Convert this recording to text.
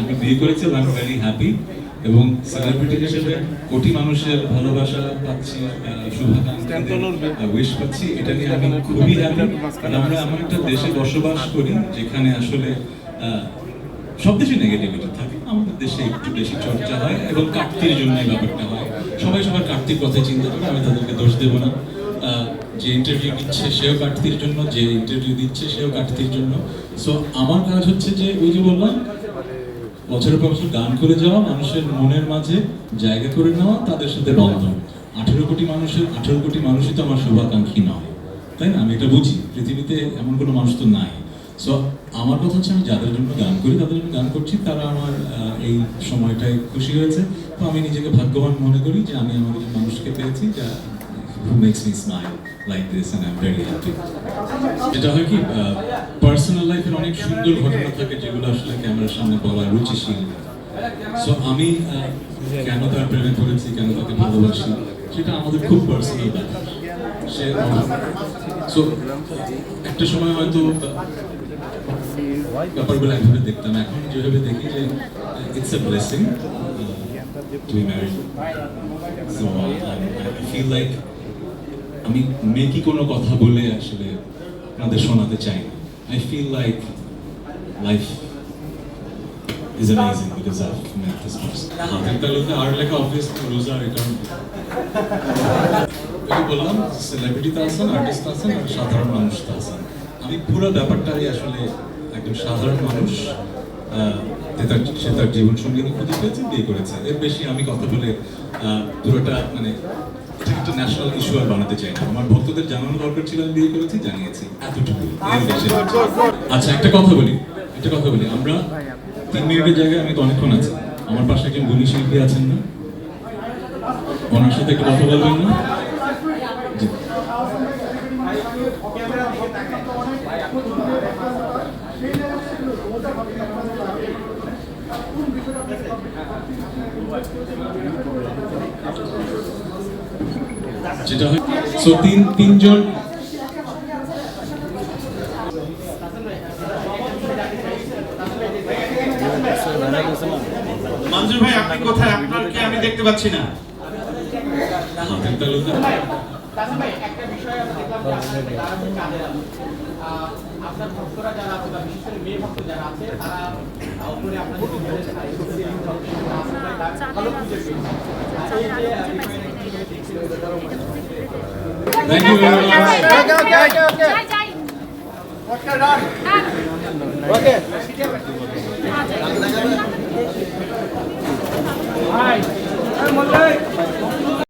আমি বিয়ে করেছি আই এম ভেরি হ্যাপি এবং সেলিব্রিটি হিসেবে কোটি মানুষের ভালোবাসা পাচ্ছি শুভাকাঙ্ক্ষী উইশ পাচ্ছি এটা নিয়ে আমি খুবই হ্যাপি আমরা এমন একটা দেশে বসবাস করি যেখানে আসলে সব দেশে নেগেটিভিটি থাকে। আমাদের দেশে একটু বেশি চর্চা হয় এবং কাটতির জন্য ব্যাপারটা হয়। সবাই সবার কাটতির কথা চিন্তা করে আমি তাদেরকে দোষ দেবো না। যে ইন্টারভিউ দিচ্ছে সেও কাটতির জন্য যে ইন্টারভিউ দিচ্ছে সেও কাটতির জন্য। সো আমার কাজ হচ্ছে যে ওই যে বললাম বছরের পর বছর গান করে যাওয়া, মানুষের মনের মাঝে জায়গা করে নেওয়া, তাদের সাথে বন্ধন আঠেরো কোটি মানুষের, আঠেরো কোটি মানুষই তো আমার শুভাকাঙ্ক্ষী নয়। তাই না? আমি এটা বুঝি। পৃথিবীতে এমন কোনো মানুষ তো নাই। সো আমার কথা হচ্ছে আমি যাদের জন্য গান করি, তাদের জন্য গান করছি, তারা আমার এই সময়টায় খুশি হয়েছে। তো আমি নিজেকে ভাগ্যবান মনে করি যে আমি আমার মানুষকে পেয়েছি যা who makes me smile like this and I'm very happy. যেটা হয় কি পার্সোনাল লাইফের অনেক সুন্দর ঘটনা থাকে যেগুলো আসলে ক্যামেরার সামনে বলা রুচিশীল সো আমি কেন তার প্রেমে পড়েছি, কেন তাকে ভালোবাসি, সেটা আমাদের খুব পার্সোনাল ব্যাপার। সে সো একটা সময় হয়তো ব্যাপারগুলো একভাবে দেখতাম। এখন যেভাবে দেখি যে it's a blessing to be married so I feel like আমি মেকি কোনো কথা বলে আসলে আপনাদের শোনাতে চাই না। I feel like life is amazing because I've met this person. হাতের তালুতে আর লেখা অবভিয়াসলি রোজা রিটার্ন ওই বললাম সেলিব্রিটি তো আছেন আর্টিস্ট আছেন আর সাধারণ মানুষ তো আছেন। আমি পুরো ব্যাপারটাই আসলে একদম সাধারণ মানুষ তার সে তার জীবন সঙ্গীকে খুঁজে পেয়েছে বিয়ে করেছে। এর বেশি আমি কথা বলে আহ, পুরোটা মানে এটা একটা ন্যাশনাল ইস্যু আর বানাতে চাই না। আমার ভক্তদের জানানো দরকার ছিল, আমি বিয়ে করেছি, জানিয়েছি। এতটুকু। আচ্ছা একটা কথা বলি। একটা কথা বলি। আমরা তিন মিনিটের জায়গায় আমি তো অনেকক্ষণ আছি। আমার পাশে একজন গুণী শিল্পী আছেন না। ওনার সাথে একটু কথা বলবেন না। যেটা সো তিন তিনজন। মঞ্জুর ভাই আপনি কোথায়? আপনাকে আমি দেখতে পাচ্ছি না। একটা বিষয় আমরা দেখলাম যে আপনার আপনার ভক্তরা যারা আছে বা বিশেষ করে মেয়ে ভক্ত যারা আছে তারা উপরে আপনাদের যে ঘরের সাইজ, সিলিং জল, সেগুলো আছে, তারা ভালো খুঁজে পেয়েছে। আর